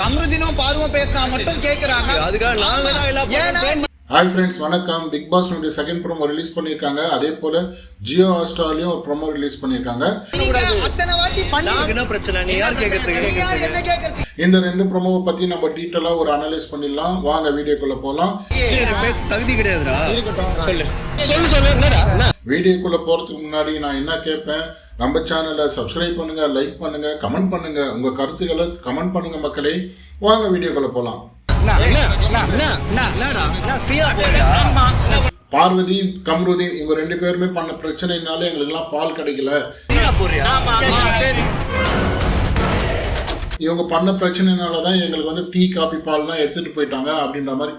கமருதீனும் பாருவும் பேசினா மட்டும் கேக்குறாங்க. அதுக்காக நாங்க தான் ஹாய் ஃப்ரெண்ட்ஸ் வணக்கம். Bigg Boss second promo release பண்ணியிருக்காங்க. அதே போல ஜியோ ஹாட்ஸ்டார்லையும் ஒரு ப்ரோமோ ரிலீஸ் பண்ணியிருக்காங்க. அத்தனை வாட்டி பண்ணி பிரச்சனை? நீ யார் என்ன கேக்குறது? இந்த ரெண்டு ப்ரோமோவை பத்தி நம்ம டீட்டெயிலாக ஒரு அனலைஸ் பண்ணிடலாம். வாங்க வீடியோக்குள்ள பேச தகுதி கிடையாதுடா. சொல்லு. சொல்லு சொல்லு. என்னடா? என்ன? வீடியோக்குள்ள போறதுக்கு முன்னாடி நான் என்ன கேட்பேன்? நம்ம சேனலை சப்ஸ்கிரைப் பண்ணுங்க லைக் பண்ணுங்க கமெண்ட் பண்ணுங்க. உங்க கருத்துக்களை கமெண்ட் பண்ணுங்க மக்களே. வாங்க வீடியோக்குள்ள போகலாம் பார்வதி கம்ருதீன் இவங்க ரெண்டு பேருமே பண்ண பிரச்சனைனால எங்களுக்கெல்லாம் பால் கிடைக்கல. இவங்க பண்ண பிரச்சனைனால தான் எங்களுக்கு வந்து டீ காபி பால் தான் எடுத்துட்டு போயிட்டாங்க அப்படின்ற மாதிரி.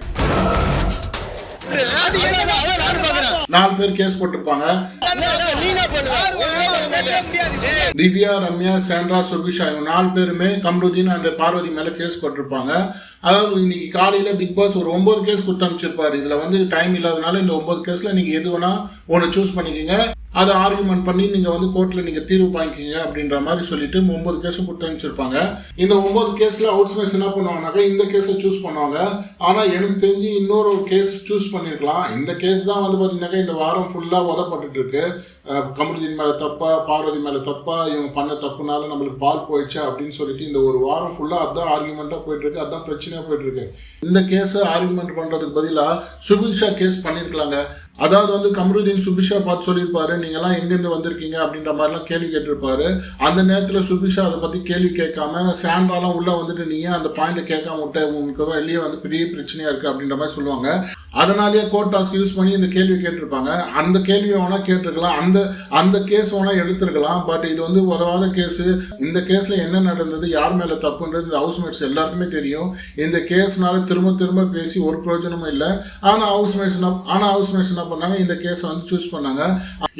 நாலு பேர் கேஸ் போட்டிருப்பாங்க திவ்யா ரம்யா சாண்ட்ரா சுபிஷா இவங்க நாலு பேருமே கம்ருதீன் அண்ட் பார்வதி மேல கேஸ் போட்டிருப்பாங்க. அதாவது இன்னைக்கு காலையில பிக் பாஸ் ஒரு ஒன்பது கேஸ் கொடுத்து அனுப்பிச்சிருப்பாரு. இதுல வந்து டைம் இல்லாதனால இந்த ஒன்பது கேஸ்ல நீங்க எது வேணா ஒன்று சூஸ் பண்ணிக்கோங்க. அதை ஆர்குமெண்ட் பண்ணி நீங்க வந்து கோர்ட்ல நீங்க தீர்வு வாங்கிக்கிங்க அப்படின்ற மாதிரி சொல்லிட்டு ஒன்பது கேஸும் கொடுத்து அனுப்பிச்சிருப்பாங்க. இந்த ஒன்பது கேஸ்ல அவுட்ஸ்மேஸ் என்ன பண்ணுவாங்கனாக்கா இந்த கேஸை சூஸ் பண்ணுவாங்க. ஆனா எனக்கு தெரிஞ்சு இன்னொரு ஒரு கேஸ் சூஸ் பண்ணிருக்கலாம். இந்த கேஸ் தான் வந்து பாத்தீங்கன்னாக்கா இந்த வாரம் ஃபுல்லா உதப்பட்டு இருக்கு. கமருதீன் மேல தப்பா பார்வதி மேல தப்பா இவங்க பண்ண தப்புனால நம்மளுக்கு பால் போயிடுச்சு அப்படின்னு சொல்லிட்டு இந்த ஒரு வாரம் ஃபுல்லா அதான் ஆர்குமெண்டா போயிட்டு இருக்கு. அதான் பிரச்சனையா போயிட்டு இருக்கு. இந்த கேஸை ஆர்குமெண்ட் பண்றதுக்கு பதிலாக சுபிக்ஷா கேஸ் பண்ணிருக்கலாங்க. அதாவது வந்து கமருதீன் சுபிஷா பார்த்து சொல்லியிருப்பாரு நீங்கெல்லாம் எங்கேருந்து வந்திருக்கீங்க? அப்படின்ற மாதிரிலாம் கேள்வி கேட்டிருப்பாரு. அந்த நேரத்தில் சுபிஷா அதை பற்றி கேள்வி கேட்காம சாண்ட்ராலாம் உள்ளே வந்துட்டு நீங்கள் அந்த பாயிண்ட்டை கேட்காம விட்ட? உங்களுக்கு வெளியே வந்து பெரிய பிரச்சனையாக இருக்குது அப்படின்ற மாதிரி சொல்லுவாங்க. அதனாலேயே கோர்ட் டாஸ்க் யூஸ் பண்ணி இந்த கேள்வி கேட்டிருப்பாங்க. அந்த கேள்வியை வேணால் கேட்டிருக்கலாம். அந்த அந்த கேஸ் வேணால் எடுத்திருக்கலாம். பட் இது வந்து உதவாத கேஸு இந்த கேஸில் என்ன நடந்தது யார் மேலே தப்புன்றது ஹவுஸ்மேட்ஸ் எல்லாருக்குமே தெரியும். இந்த கேஸ்னால திரும்ப திரும்ப பேசி ஒரு பிரயோஜனமும் இல்லை. ஆனால் ஹவுஸ்மேட்ஸ் என்ன ஆனால் ஹவுஸ்மேட்ஸ் என்ன பண்ணாங்க இந்த கேஸை வந்து சூஸ் பண்ணாங்க.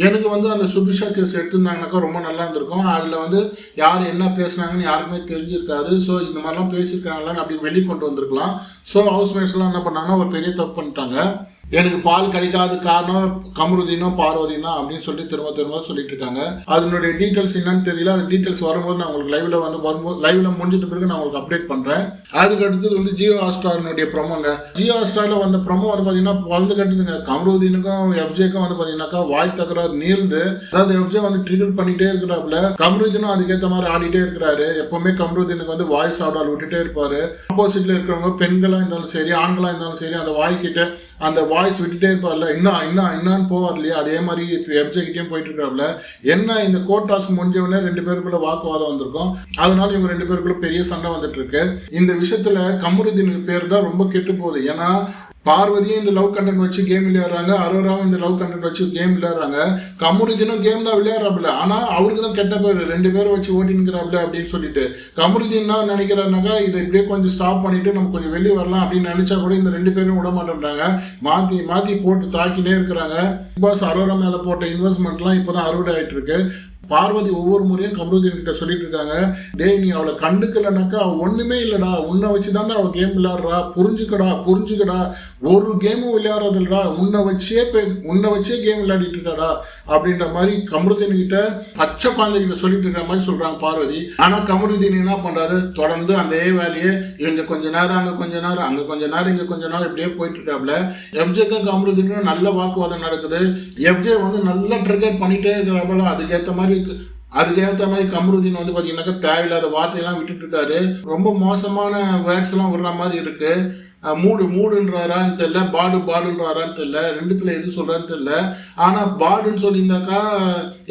எனக்கு வந்து அந்த சுபிஷா கேஸ் எடுத்திருந்தாங்கனாக்கா ரொம்ப நல்லா இருந்திருக்கும். அதில் வந்து யார் என்ன பேசுனாங்கன்னு யாருக்குமே தெரிஞ்சிருக்காது. ஸோ இந்த மாதிரிலாம் பேசியிருக்காங்களான்னு அப்படி வெளியே கொண்டு வந்திருக்கலாம் ஸோ ஹவுஸ்மேட்ஸ்லாம் என்ன பண்ணாங்கன்னா ஒரு பெரிய தப்பு பண்ணிட்டாங்க. எனக்கு பால் கிடைக்காத காரணம் கமருதீனும் பார்வதியும் அப்படின்னு சொல்லி திரும்ப திரும்ப சொல்லிட்டு இருக்காங்க. அதனுடைய டீட்டெயில்ஸ் என்னன்னு தெரியல. அது டீட்டெயில்ஸ் வரும்போது நான் உங்களுக்கு லைவ்ல வந்து வரும்போது லைவ்ல முடிஞ்சிட்ட பிறகு நான் உங்களுக்கு அப்டேட் பண்றேன். அதுக்கு அடுத்தது வந்து ஜியோ ஹாட்ஸ்டாரினுடைய ப்ரொமோங்க ஜியோ ஹாட்ஸ்டார்ல வந்த ப்ரொமோ வந்து பாத்தீங்கன்னா வளர்ந்து கட்டுதுங்க. கமருதீனுக்கும் எஃப்ஜேக்கும் வந்து பாத்தீங்கன்னாக்கா வாய் தகராறு நீர்ந்து அதாவது எஃப்ஜே வந்து ட்ரிகர் பண்ணிட்டே இருக்கிறாப்புல. கமருதீனும் அதுக்கேற்ற மாதிரி ஆடிட்டே இருக்கிறாரு. எப்பவுமே கமருதீனுக்கு வந்து வாய்ஸ் ஆடால் விட்டுட்டே இருப்பாரு. ஆப்போசிட்ல இருக்கிறவங்க பெண்களா இருந்தாலும் சரி ஆண்களா இருந்தாலும் சரி அந்த வாய்க்கிட்ட அந்த வாய் வாய்ஸ் விட்டுட்டே இருப்பார்ல இன்னும் இன்னும் என்னன்னு போவார் இல்லையா அதே மாதிரி எஃப்ஜே கிட்டேயும் போயிட்டு இருக்காருல என்ன இந்த கோர்ட் டாஸ்க் முடிஞ்சவொடனே ரெண்டு பேருக்குள்ள வாக்குவாதம் வந்திருக்கும். அதனால இவங்க ரெண்டு பேருக்குள்ள பெரிய சண்டை வந்துட்டு இருக்கு இந்த விஷயத்துல கமருதீன் பேர் தான் ரொம்ப கெட்டு போகுது. ஏன்னா பார்வதியும் இந்த லவ் கண்டென்ட் வச்சு கேம் விளையாடுறாங்க அரோராவும் இந்த லவ் கண்டென்ட் வச்சு கேம் விளையாடுறாங்க. கமுருதினும் கேம் தான் விளையாடுறாப்புல. ஆனால் அவருக்கு தான் கெட்ட பேர். ரெண்டு பேரும் வச்சு ஓட்டினுங்கிறாப்புல அப்படின்னு சொல்லிட்டு. கமுருதின் என்ன நினைக்கிறாருனாக்கா இதை இப்படியே கொஞ்சம் ஸ்டாப் பண்ணிட்டு நம்ம கொஞ்சம் வெளியே வரலாம் அப்படின்னு நினைச்சா கூட இந்த ரெண்டு பேரும் விட மாட்டேன்றாங்க. மாற்றி மாற்றி போட்டு தாக்கினே இருக்கிறாங்க. பாஸ் அரோரா மேலே போட்ட இன்வெஸ்ட்மெண்ட்லாம் இப்போ தான் அறுவடை ஆகிட்டு இருக்கு. பார்வதி ஒவ்வொரு முறையும் கமருதீன் கிட்ட சொல்லிட்டு இருக்காங்க. டேய் நீ அவளை கண்டுக்கலனாக்கா அவள் ஒன்றுமே இல்லைடா. உன்னை வச்சு தாண்டா அவள் கேம் விளையாடுறா. புரிஞ்சுக்கடா புரிஞ்சுக்கடா. ஒரு கேமும் விளையாடுறதில்லடா. உன்னை வச்சே பே- உன்னை வச்சே கேம் விளையாடிட்டு இருக்காடா. அப்படின்ற மாதிரி கமருதீன் கிட்ட பச்சை குழந்தை கிட்ட சொல்லிட்டு இருக்கிற மாதிரி சொல்கிறாங்க பார்வதி. ஆனால் கமருதீன் என்ன பண்ணுறாரு தொடர்ந்து அதே வேலையை இங்கே கொஞ்ச நேரம் அங்கே கொஞ்ச நேரம் அங்கே கொஞ்ச நேரம் இங்கே கொஞ்ச நேரம் இப்படியே போயிட்டு இருக்காப்ல. எஃப்ஜேக்கும் கமருதீனும் நல்ல வாக்குவாதம் நடக்குது. எஃப்ஜே வந்து நல்லா ட்ரிகர் பண்ணிட்டே இருக்கிறாப்புல அதுக்கேற்ற மாதிரி அதுக்கு அதுக்கேற்ற மாதிரி கமருதீன் வந்து பார்த்தீங்கன்னாக்கா தேவையில்லாத வார்த்தையெல்லாம் விட்டுட்டு இருக்காரு ரொம்ப மோசமான வேர்ட்ஸ் எல்லாம் விடுற மாதிரி இருக்கு. மூடு மூடுன்றாரான்னு தெரியல பாடு பாடுன்றாரான்னு தெரியல ரெண்டுத்துல எது சொல்றான்னு தெரியல. ஆனா பாடுன்னு சொல்லியிருந்தாக்கா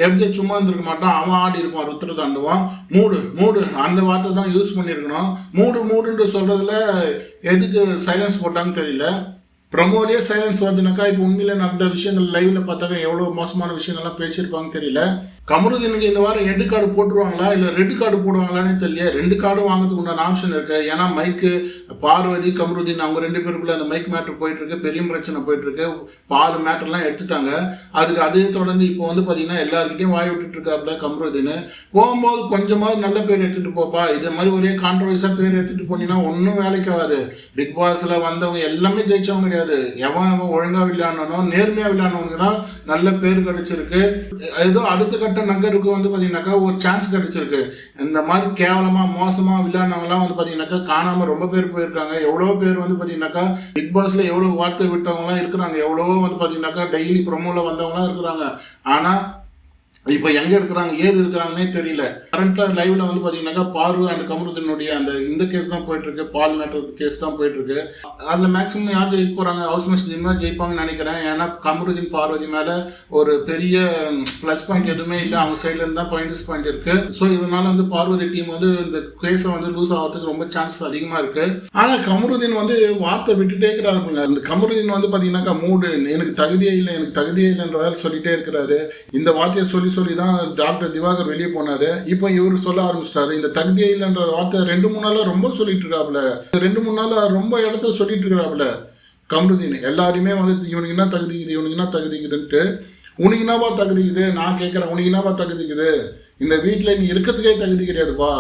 எஃப்ஜே சும்மா இருந்திருக்க மாட்டான் அவன் ஆடி இருப்பான் ருத்திர தாண்டுவான். மூடு மூடு அந்த வார்த்தை தான் யூஸ் பண்ணியிருக்கணும். மூடு மூடுன்ற சொல்றதுல எதுக்கு சைலன்ஸ் போட்டாங்கன்னு தெரியல. ப்ரமோலயே சைலன்ஸ் வருதுனாக்கா இப்போ உண்மையில் நடந்த விஷயங்கள் லைவ்ல பார்த்தாக்க எவ்வளோ மோசமான விஷயங்கள்லாம் பேசியிருப்பாங்கன்னு தெரியல. கமருதீனுக்கு இந்த வாரம் ரெண்டு கார்டு போட்டுருவாங்களா? இல்லை ரெட் கார்டு போடுவாங்களான்னு தெரியல ரெண்டு கார்டும் வாங்கிறதுக்கு உண்டான ஆப்ஷன் இருக்கு. ஏன்னா மைக்கு பார்வதி கமருதீன் அவங்க ரெண்டு பேருக்குள்ள அந்த மைக் மேட்ரு போயிட்டு இருக்கு பெரிய பிரச்சனை போயிட்டு இருக்கு பால் மேட்டர்லாம் எடுத்துட்டாங்க. அதுக்கு அதே தொடர்ந்து இப்போ வந்து பார்த்தீங்கன்னா எல்லாருக்கிட்டையும் வாய் விட்டுட்டு இருக்காப்புல கமருதீன். போகும்போது கொஞ்சமாவது நல்ல பேர் எடுத்துகிட்டு போப்பா. இதே மாதிரி ஒரே கான்ட்ரவர்ஸாக பேர் எடுத்துகிட்டு போனீங்கன்னா ஒன்றும் வேலைக்கு ஆகாது. பிக் பாஸில் வந்தவங்க எல்லாமே ஜெயிச்சவங்க கிடையாது. எவன் எவன் ஒழுங்காக விளையாடணும் நேர்மையாக விளையாடணுங்க தான் நல்ல பேர் கிடைச்சிருக்கு. ஏதோ அடுத்த கட்ட சங்கர் நகருக்கு வந்து பார்த்தீங்கன்னாக்கா ஒரு சான்ஸ் கிடைச்சிருக்கு. இந்த மாதிரி கேவலமாக மோசமாக விளையாடினவங்களாம் வந்து பார்த்தீங்கன்னாக்கா காணாமல் ரொம்ப பேர் போயிருக்காங்க. எவ்வளோ பேர் வந்து பார்த்தீங்கன்னாக்கா பிக் பாஸில் எவ்வளோ வார்த்தை விட்டவங்களாம் இருக்கிறாங்க. எவ்வளவோ வந்து பார்த்தீங்கன்னாக்கா டெய்லி ப்ரொமோவில் வந்தவங்களாம் இருக்கிறாங்க. ஆனால் இப்போ எங்க இருக்கிறாங்க ஏது இருக்கிறாங்கன்னே தெரியல. கரண்ட்டில் லைவ்ல வந்து பார்த்தீங்கன்னாக்கா பாரு அண்ட் கமருதனுடைய அந்த இந்த கேஸ் தான் போயிட்டு இருக்கு பால் மேட்டர் கேஸ் தான் போயிட்டு இருக்கு மேக்ஸிமம் யார் ஜெயிக்க போறாங்க? ஹவுஸ் மேட்ச் தான் ஜெயிப்பாங்கன்னு நினைக்கிறேன். ஏன்னா கமருதீன் பார்வதி மேலே ஒரு பெரிய ப்ளஸ் பாயிண்ட் எதுவுமே இல்லை. அவங்க சைட்லேருந்து தான் பாயிண்ட்ஸ் பாயிண்ட் இருக்கு. ஸோ இதனால வந்து பார்வதி டீம் வந்து இந்த கேஸை வந்து லூஸ் ஆகிறதுக்கு ரொம்ப சான்சஸ் அதிகமாக இருக்கு. ஆனால் கமருதீன் வந்து வார்த்தை விட்டுட்டே இருக்கிறாருங்க இந்த கமருதீன் வந்து பார்த்தீங்கன்னாக்கா மூடு எனக்கு தகுதியே இல்லை எனக்கு தகுதியே இல்லைன்ற வேறு சொல்லிட்டே இருக்கிறாரு. இந்த வார்த்தையை சொல்லி சொல்லி தான் டாக்டர் திவாகர் வெளியே போனாரு. இப்போ இவர் சொல்ல ஆரம்பிச்சிட்டாரு. இந்த தகுதியே இல்லைன்ற வார்த்தை ரெண்டு மூணு நாளாக ரொம்ப சொல்லிட்டு இருக்காப்புல. ரெண்டு மூணு நாளாக ரொம்ப இடத்துல சொல்லிட்டு இருக்கிறாப்புல கமருதீன். எல்லாருமே வந்து இவனுக்கு என்ன தகுதிக்குது இவனுக்கு என்ன தகுதிக்குதுன்ட்டு உனக்கு என்னவா தகுதிக்குது நான் கேட்குறேன். உனக்கு என்னவா தகுதிக்குது இந்த வீட்டில் நீ இருக்கிறதுக்கே தகுதி கிடையாதுப்பா.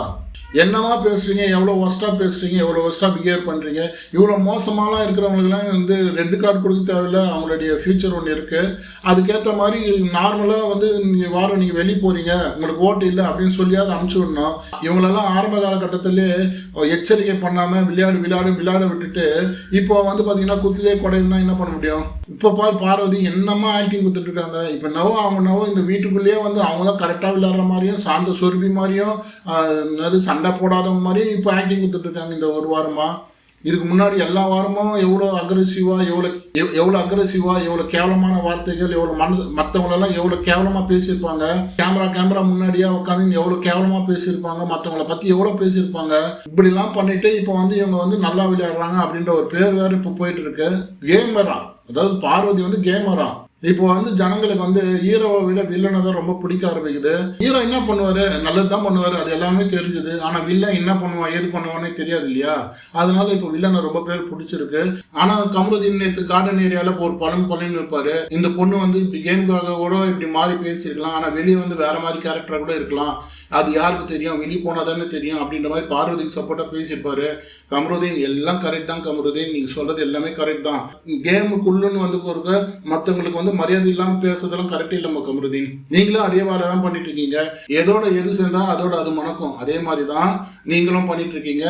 என்னவா பேசுறீங்க? எவ்வளோ ஒஸ்ட்டாக பேசுகிறீங்க எவ்வளோ ஒஸ்ட்டாக பிஹேவ் பண்ணுறீங்க இவ்வளோ மோசமாலாம் இருக்கிறவங்களுக்குலாம் வந்து ரெட் கார்டு கொடுக்க தேவையில்ல. அவங்களுடைய ஃபியூச்சர் ஒன்று இருக்குது அதுக்கேற்ற மாதிரி நார்மலாக வந்து நீங்கள் வாரம் நீங்கள் வெளியே போகிறீங்க உங்களுக்கு ஓட்டு இல்லை அப்படின்னு சொல்லியாவது அனுப்பிச்சி விடணும். இவங்களெல்லாம் ஆரம்ப காலகட்டத்திலே எச்சரிக்கை பண்ணாமல் விளையாடு விளையாடு விளையாட விட்டுட்டு இப்போ வந்து பார்த்தீங்கன்னா குத்துதே குடையுதுன்னா என்ன பண்ண முடியும்? இப்போ பார் பார்வதி என்னம்மா ஆக்டிங் கொடுத்துட்டு இருக்காங்க? இப்போ நவோ அவங்க நவோ இந்த வீட்டுக்குள்ளேயே வந்து அவங்க தான் கரெக்டாக விளையாடுற மாதிரியும் சாந்த சொருபி மாதிரியும் ஆஹ், என்னது சண்டை போடாதவங்க மாதிரியும் இப்போ ஆக்டிங் கொடுத்துட்ருக்காங்க இந்த ஒரு வாரமாக இதுக்கு முன்னாடி எல்லா வாரமும் எவ்வளோ அக்ரெசிவாக எவ்வளோ எவ்வளோ அக்ரெசிவாக எவ்வளோ கேவலமான வார்த்தைகள் எவ்வளோ மனது மற்றவங்களெல்லாம் எவ்வளோ கேவலமாக பேசியிருப்பாங்க. கேமரா கேமரா முன்னாடியே உட்காந்து எவ்வளோ கேவலமாக பேசியிருப்பாங்க மற்றவங்கள பற்றி எவ்வளோ பேசியிருப்பாங்க. இப்படிலாம் பண்ணிட்டு இப்போ வந்து இவங்க வந்து நல்லா விளையாடுறாங்க அப்படின்ற ஒரு பேர் வேறு இப்போ போயிட்டு இருக்கு. வரான் அதாவது பார்வதி வந்து கேம் வரான் இப்போ வந்து ஜனங்களுக்கு வந்து ஹீரோவை விட வில்லனை தான் ரொம்ப பிடிக்க ஆரம்பிக்குது. ஹீரோ என்ன பண்ணுவாரு? நல்லது தான் பண்ணுவாரு. அது எல்லாமே தெரிஞ்சுது. ஆனா வில்லன் என்ன பண்ணுவான் ஏது பண்ணுவானே தெரியாது இல்லையா? அதனால இப்போ வில்லனை ரொம்ப பேர் பிடிச்சிருக்கு. ஆனா கமருதீன் நேற்று கார்டன் ஏரியால ஒரு பலன் பலன் இருப்பாரு. இந்த பொண்ணு வந்து இப்படி கேமுக்காக கூட இப்படி மாறி பேசியிருக்கலாம். ஆனா வெளியே வந்து வேற மாதிரி கேரக்டர் கூட இருக்கலாம். அது யாருக்கு தெரியும்? வெளியே போனால் தானே தெரியும்? அப்படின்ற மாதிரி பார்வதிக்கு சப்போர்ட்டாக பேசியிருப்பாரு. கமருதீன் எல்லாம் கரெக்ட் தான் கமருதீன். நீங்கள் சொல்கிறது எல்லாமே கரெக்ட் தான். கேமுக்குள்ளுன்னு வந்து பொறுக்க மற்றவங்களுக்கு வந்து மரியாதை இல்லாமல் பேசுறதெல்லாம் கரெக்ட் இல்லைம்மா கமருதீன். நீங்களும் அதே மாதிரி தான் பண்ணிட்டு இருக்கீங்க. எதோட எது சேர்ந்தால் அதோட அது மணக்கும். அதே மாதிரி தான் நீங்களும் பண்ணிட்டு இருக்கீங்க.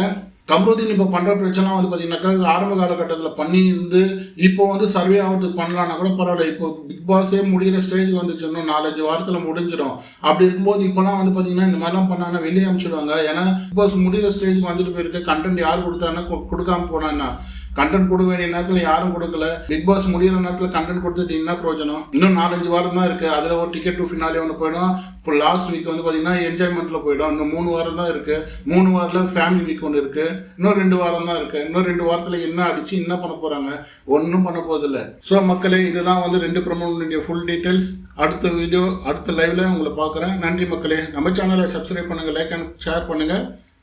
கம்ருதீன் இப்போ பண்ணுற பிரச்சனை வந்து பார்த்தீங்கன்னாக்கா ஆரம்ப காலகட்டத்தில் பண்ணி இருந்து இப்போ வந்து சர்வே ஆகிறதுக்கு பண்ணலான்னா கூட பரவாயில்ல. இப்போ பிக் பாஸே முடிகிற ஸ்டேஜ் வந்துச்சு இன்னும் நாலஞ்சு வாரத்தில் முடிஞ்சிடும். அப்படி இருக்கும்போது இப்போலாம் வந்து பார்த்தீங்கன்னா இந்த மாதிரிலாம் பண்ணாங்கன்னா வெளியே அனுப்பிச்சிடுவாங்க. ஏன்னா பிக் பாஸ் முடிகிற ஸ்டேஜுக்கு வந்துட்டு போயிருக்கு. கண்டென்ட் யார் கொடுத்தாங்கன்னா கு- கொடுக்காம போனான்னா. கண்டென்ட் கொடுக்க வேண்டிய நேரத்தில் யாரும் கொடுக்கல. பிக் பாஸ் முடியிற நேரத்தில் கண்டென்ட் கொடுத்துட்டு என்ன பிரயோஜனம். இன்னும் நாலஞ்சு வாரம் தான் இருக்குது அதில் ஒரு டிக்கெட் டு ஃபினாலே ஒன்று போயிடும். ஃபுல் லாஸ்ட் வீக் வந்து பார்த்தீங்கன்னா என்ஜாய்மெண்ட்டில் போயிடும். இன்னும் மூணு வாரம் தான் இருக்குது மூணு வாரத்தில் ஃபேமிலி வீக் ஒன்று இருக்குது இன்னும் ரெண்டு வாரம் தான் இருக்குது இன்னும் ரெண்டு வாரத்தில் என்ன அடித்து என்ன பண்ண போகிறாங்க ஒன்றும் பண்ண போதில்ல ஸோ மக்களே இதுதான் வந்து ரெண்டு ப்ரமோனுடைய ஃபுல் டீட்டெயில்ஸ் அடுத்த வீடியோ அடுத்த லைவ்ல உங்களை பார்க்குறேன். நன்றி மக்களே. நம்ம சேனலை சப்ஸ்கிரைப் பண்ணுங்கள் லைக் அண்ட் ஷேர் பண்ணுங்கள்